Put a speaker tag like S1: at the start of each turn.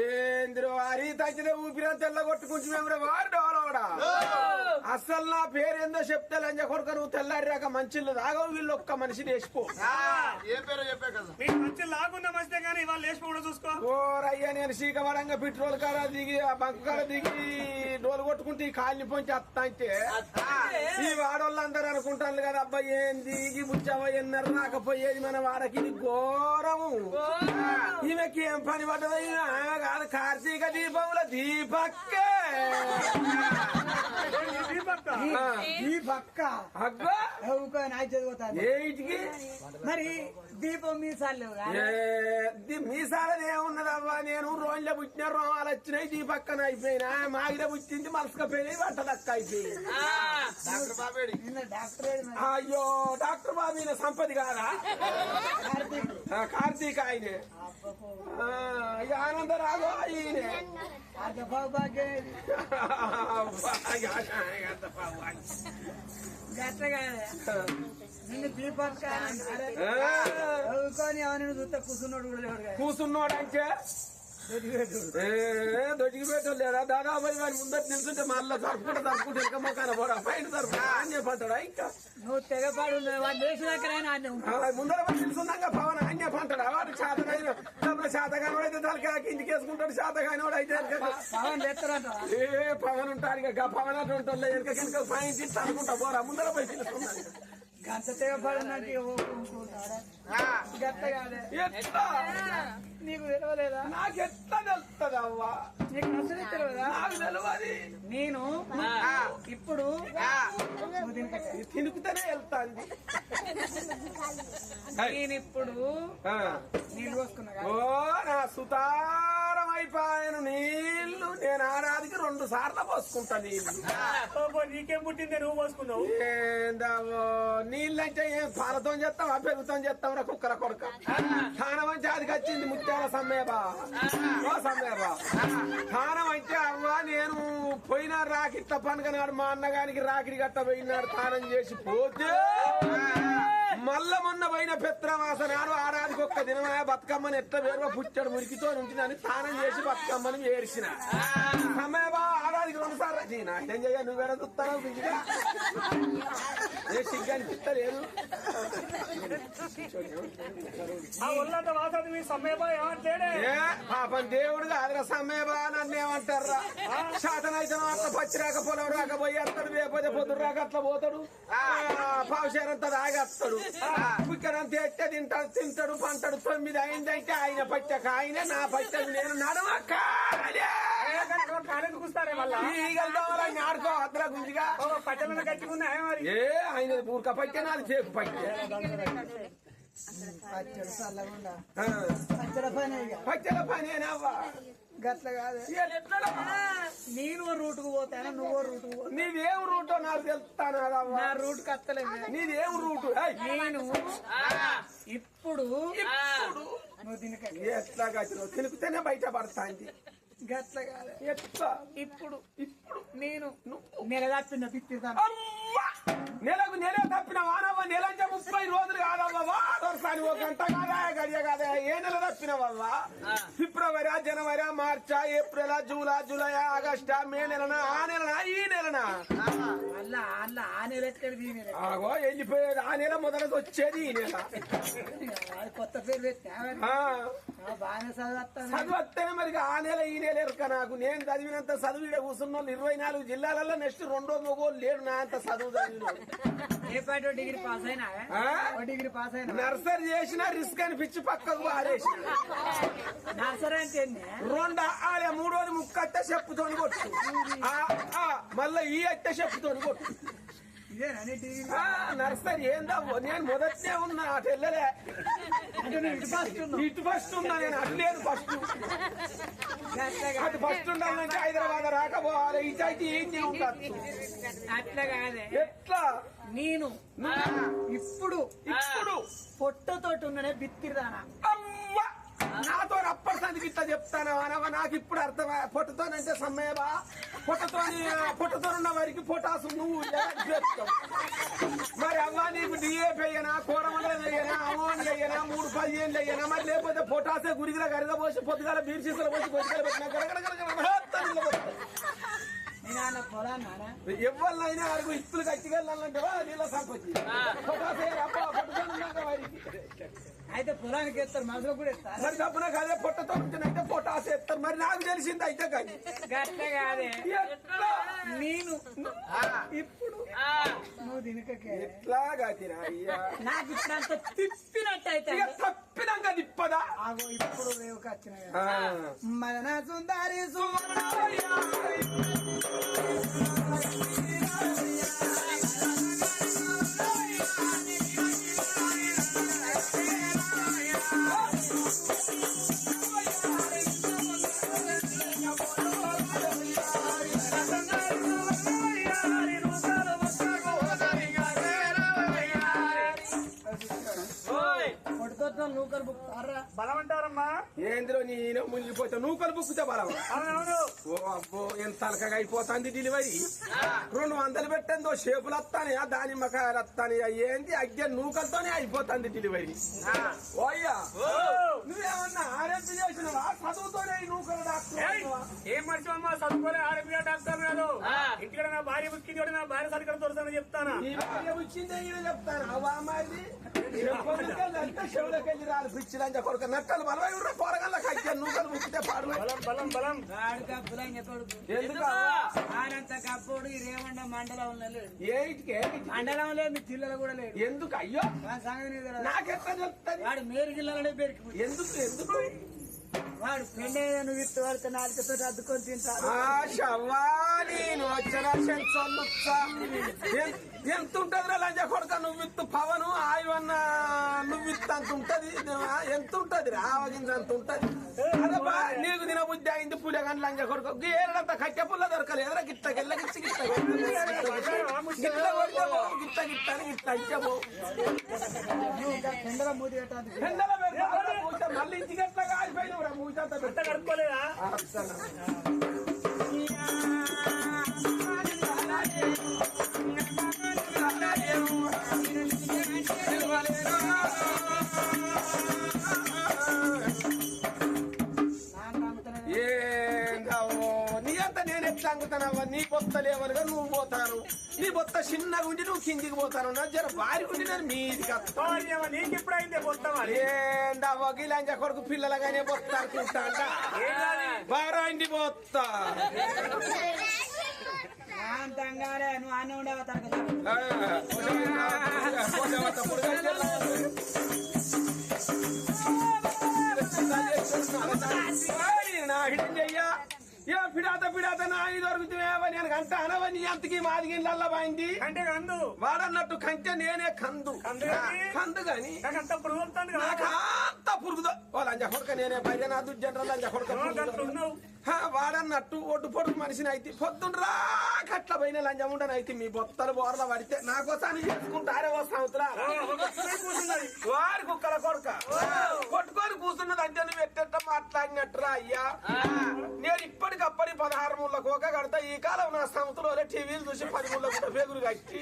S1: ఏంద్రో అరీ తగ్గిన ఊపిరి తెల్ల కొట్టుకుంటు మేము వాడు అసలు నా పేరు ఏందో చెప్తే లంజ కొడుక నువ్వు తెల్లారిరాక మంచిళ్ళు తాగవు వీళ్ళు ఒక్క మనిషిని వేసుకో. ఓరయ్యా నేను సీకమడంగా పెట్రోల్ కాడ దిగి ఆ బంక్ కాడ దిగి డోలు కొట్టుకుంటే ఈ కాలిని పొంచి అత్త అంటే. ఈ వాడోళ్ళందరూ అనుకుంటాను కదా అబ్బాయి ఏం దిగి బుచ్చవ్వ ఎన్నర రాకపోయేది మన వాడకి ఇది ఘోరము. ఈమెకి ఏం పని పడ్డదైనా కాదు కార్తీక దీపంలో దీపక్కే.
S2: ఈ పక్క
S1: అగ్గో
S2: ఊకో నాయ చదువుతాను
S1: ఏటికి
S2: మరి దీపం మీసాలు
S1: ఏ, ది- మీసాలనే ఉన్నదవ్వా నేను రోడ్ల పుట్టిన రోమాలు వచ్చినాయి దీ పక్కన అయిపోయినా. మాగిన పుట్టింది మలసకపోయినాయి వంట దక్క అయిపోయింది.
S3: ఆ,
S4: డాక్టర్ బాబేడి.
S2: నిన్న డాక్టర్ ఏడు మరి.
S1: అయ్యో డాక్టర్ బాబు ఈయన సంపతి కాదా?
S2: కార్తీక్.
S1: ఆ, కార్తీక్ ఆయనే. కూసున్నోడంటే?
S2: దొరికిపోయాడు.
S1: ఏ దొడికి పెట్టలేరా దాదాపు వారి ముందర నిల్చుంటే మళ్ళీ తరుపుకుంటే తరుపుకుంటే ఇంకా మొక్కన పోరా పైన తరుపు చెప్పంటాడా ఇంకా?
S2: నువ్వు తెగపాడు వాడు లేచినాకనైనా
S1: ముందర వాడు నిల్చున్నాక పవన్ అన్య పంటడా వాడు డబ్బులు చేతకాని అయితే తలకి ఇంటికి వేసుకుంటాడు వాడు అయితే
S2: పవన్ తెస్తారంట
S1: ఏ పవన్ ఉంటాడు ఇక పవన్ అటు ఉంటాడు వెనక కింద పైన తింటా అనుకుంటా పోరా ముందర పోయి పిలుస్తున్నాడు
S2: గంట తెగపడినట్టు గట్ట కాదే
S1: ఎట్లా
S2: నీకు తెలియలేదా
S1: నాకు ఎట్లా తెలుస్తుంది అవ్వా
S2: నీకు అసలు తెలియదా
S1: నాకు తెలియదు
S2: నేను ఇప్పుడు.
S1: తినుకుతూనే వెళ్తాంది.
S2: నేను ఇప్పుడు పోసుకున్నా కదా.
S1: ఓ నా సుతారం అయిపోయాను నీళ్ళు నేను ఆరాదికి రెండు సార్లు పోసుకుంటా
S5: నీళ్ళు నీకేం పుట్టిందే? నువ్వు పోసుకున్నావు?
S1: ఏందావో నీళ్ళంటే ఏం పాలతో చేస్తాం పెరుగుతో చేస్తాం రా కుక్కల కొడుక? స్థానం అంటే అది వచ్చింది ముత్యాల సమ్మేబా ఓ సమ్మేబా స్థానం అంటే అవ్వ నేను పోయిన రాకిట్ల పండుగ నాడు మా అన్నగానికి రాకిడి గట్ట పోయినాడు స్నానం చేసి పోతే. మొన్న ఆరాధికి ఒక్క దినమా బతుకమ్మని ఎట్ట వేరుగా పుట్టాడు మురికితో ఉంచినని స్నానం చేసి బతుకమ్మని ఏరిసిన సమయబా ఆరాదికి రెండు సార్లు నాట్యం చేయ నువ్వు ఎడ చూస్తావు బిడ్డగా ఏ సిగ్గు అనిపిస్తలేదు
S5: సమయమా
S1: పాపం దేవుడు కాదురా సమయబా నన్ను ఏమంటారా శాతనైతే అట్లా పచ్చి రాక పొలం రాకపోయి అత్తడు లేకపోతే పొద్దు రాక అట్లా పోతాడు. పావుషేరంతా తాగేస్తాడు ఇక్కడంతా ఎట్టే తింటాడు తింటాడు పంటాడు తొమ్మిది అయిందంటే ఆయన పచ్చక ఆయనే నా పచ్చకు నేను నడవక్క ఆడుకో అద్దరా గుంజిగా. ఏ ఆయన ఊరిక పట్టే నాది చేకు పట్టే
S2: పచ్చడి చల్లగుండా
S1: ఆ,
S2: పచ్చడి పని గట్ల కాదు. నేను రూటుకు పోతాను నువ్వు రూటుకు పో
S1: నీదేం రూటో నాకు తెలుస్తాను
S2: నా రూట్ కత్తలేదు
S1: నీదేం రూటు? ఏయ్,
S2: నేను ఇప్పుడు
S1: ఇప్పుడు
S2: నువ్వు తినకండి
S1: ఎట్లా గచ్చినావు తినుకుతేనే బయట పడతాంది.
S2: గట్ల కాదు
S1: ఎట్లా?
S2: ఇప్పుడు ఇప్పుడు నేను నెల తప్పింద పిచ్చిదాను!
S1: నెలకు నెల తప్పిన వానవ్వ నెల ముప్పై రోజులు కాదవ్వ? వాడోసారి ఒక గంట కాదా? గడియ కాదా? ఏ నెల తప్పినవవ్వా? ఫిబ్రవరి జనవరి మార్చా ఏప్రిల్ జూలై జూలై ఆగస్టా మే నెలనా ఆ నెలనా ఈ నెలనా.
S2: ఆ నెల ఎక్కడిది ఈ నెల?
S1: ఆగో వెళ్ళిపోయేది. ఆ నెల మొదలకి వచ్చేది ఈ నెల.
S2: కొత్త పేరు
S1: మరి? ఆ. నెల ఈ నెల ఎరక నాకు. నేను చదివినంత చదువు ఈడ కూర్చున్న వాళ్ళు ఇరవై నాలుగు జిల్లాలలో నెక్స్ట్ రెండో మొగోళ్ళు లేడు నా అంత చదువు చదివిన
S2: డిగ్రీ పాస్ అయినా?
S1: ఆ?
S2: ఓ డిగ్రీ పాస్ అయినా?
S1: నర్సరీ చేసిన రిస్క్ అనిపించి పక్కకు పారేసిన.
S2: నర్సరీ అంటే?
S1: రెండు ఆలే మూడోది ముక్కట్ట చెప్పుతోని కొట్టు. మళ్ళా ఈ అట్ట చెప్పుతోని కొట్టు. నర్సరీ ఏందవ్వో నేను మొదటనే ఉన్నా అటు వెళ్ళలే.
S2: ఇటు ఫస్ట్
S1: ఉన్నా నేను అటు లేదు ఫస్ట్. అటు ఫస్ట్ ఉండాలంటే హైదరాబాద్ రాకపోవాలి ఇటు అయితే ఏం ఉండదు
S2: అట్లా కాదే.
S1: ఎట్లా?
S2: నేను ఇప్పుడు
S1: ఇప్పుడు
S2: పొట్టతోటి ఉన్ననే బిత్తిరిదానా!
S1: నాతో అప్పటి సందికి ఇట్లా చెప్తాను. అనవా నాకు ఇప్పుడు అర్థం పొట్టుతోనంటే సమ్మేవా పొట్టతోని పొట్టతో ఉన్న వారికి పొటాసు నువ్వు మరి అవ్వ నీకు డిఏపి అయ్యనా కూరమండలం అయ్యనా అమౌంట్ అయ్యనా మూడు పదిహేను అయ్యనా మరి లేకపోతే పొటాసే గురిగిల గరిగ పోసి పొద్దుగాల బీర్ సీసాలు పోసి పొద్దుగాల పెట్టినా గడగడ ఎవరినైనా అడుగు ఇప్పులు కట్టికెళ్ళాలంటే నీళ్ళ సంపత్తి పొటాసే అబ్బా పొట్టతో ఉన్నాక వారికి
S2: అయితే పొలానికి ఎత్తారు మనసులో కూడా ఎత్తారు.
S1: మరి తప్పున కాదే పొట్టతో ఉంటున్నట్టే పొటాస్ ఎత్తారు. మరి నాకు తెలిసింది అయితే కానీ.
S2: గట్ల కాదే.
S1: ఎట్లా?
S2: నేను
S1: ఇప్పుడు
S2: నువ్వు తినకకే.
S1: ఎట్లాగా తిరాయ్యా
S2: నాకు ఇప్పుడంత తిప్పినట్టు అయితే
S1: ఇక తప్పినాక తిప్పదా?
S2: ఆగో ఇప్పుడు రేవుకి వచ్చిన. మన సుందరి సుమన కొడుతో నూకలు బుక్తారా
S5: బలం అంటారమ్మా
S1: ఏంద్రో నేను మునిగిపోతా నూకలు బుక్కుతే బలం ఓ అబ్బో ఎంత తలకగా అయిపోతుంది డెలివరీ రెండు వందలు పెట్టందో షేపులు వస్తానయా దానిమ్మకాయలు వస్తానయా ఏంది? అగ్గె నూకలతోనే అయిపోతుంది డెలివరీ ఓయ్యా. నువ్వేమన్నా ఆరోగ్య చేసినవా? చదువుతోనే ఈ నూకలు
S5: ఏయ్!
S1: డాక్టర్
S5: ఏం మనిషి అమ్మా? చదువుకోలే ఆడపిల్ల డాక్టర్ కాదు. ఇంటికి నా భార్య బుక్కి తోడు నా భార్య సరిగ్గా తోడుతానని చెప్తానా?
S1: నీ భార్య వచ్చిందే ఈయన చెప్తాను అవ్వా అమ్మాయిది అంటే చెవులకెళ్ళి రాలి పిచ్చిలంజ కొడుకు. నక్కలు బలవై ఉర్ర పోరగల్లకు అగ్గె నూకలు బుక్కితే పాడు
S5: బలం బలం
S2: ఈ రేవండ మండలంలో లేడు.
S1: ఏంటికి ఏంటికి?
S2: మండలంలో మీ పిల్లలు కూడా లేడు.
S1: ఎందుకు? అయ్యో? నాకెట్లా చెప్తాది
S2: వాడు మేరు
S1: ఎందుకు ఎందుకు
S2: వాడు పెండే నువ్వు ఇట్టు వాడితే నాలుగుతో అద్దుకొని తింటాడు.
S1: ఎంత ఉంటది రా లంజ కొడక? నువ్వు ఇత్తు పవను ఆయవన్న నువ్వు ఇత్తు అంత ఉంటది ఎంత ఉంటది రా అంత ఉంటది అదే బా, నీకు తిన బుద్ధి అయింది పులి కానీ లంజ కొడుక ఏడంత కట్టె పుల్ల దొరకలేదురా గిట్ట గిల్ల గిచ్చి గిట్ట గిట్ల కొడితే గిట్ట గిట్ట అని గిట్ల
S2: పెట్టాలి
S1: ఎండల మూత మళ్ళీ ఇంటికి ఎట్లా కాలిపోయినవురా మూత అంతా నీ అంత నేను ఎట్లా అంగుతానవ్వ నీ బొత్త లేవనుగా నువ్వు పోతాను నీ బొత్త చిన్నగా ఉండి నువ్వు కిందికి పోతాను నా జర వారి ఉండి నేను మీదికి.
S5: భార్య నీకు
S1: గిలంజ కొడుకు పిల్లలుగానే బొత్త అనుకుంటా అంట బారాండి బొత్త
S2: నువ్వు అన్నీ ఉండేవా తనకు
S1: పిడాత నా ఇది దొరుకుతావా నేను కంట అనవని అంతకి మాది గిన్నెల పోయింది?
S5: అంటే అందు
S1: వాడన్నట్టు కంటే నేనే కందు.
S5: కందు గాని?
S1: కందు
S5: నాకు అంత పురుగు కదా.
S1: నాకంత పురుగుదో. ఓ లంజ కొడుక నేనే బయట నా దుజ్జండ్ర లంజ కొడుక వాడన్నట్టు ఒడ్డు పొడుగు మనిషిని అయితే పొద్దుండ్రా కట్ల పోయిన లంజముండని అయితే మీ బొత్తలు బోర్ల పడితే నాకోసారి చేసుకుంటారే ఓ వారి కుక్కల కొడుక. కొట్టుకొని కూర్చున్నది అంటే నువ్వు ఎట్టెట్ట మాట్లాడినట్టురా అయ్యా. నేను ఇప్పటికప్పటి పదహారు ముళ్ళ కోక కడతా. ఈ కాలం నా సంవత్సరంలో టీవీలు చూసి పది ముళ్ళ కూడా పేగులు కట్టి.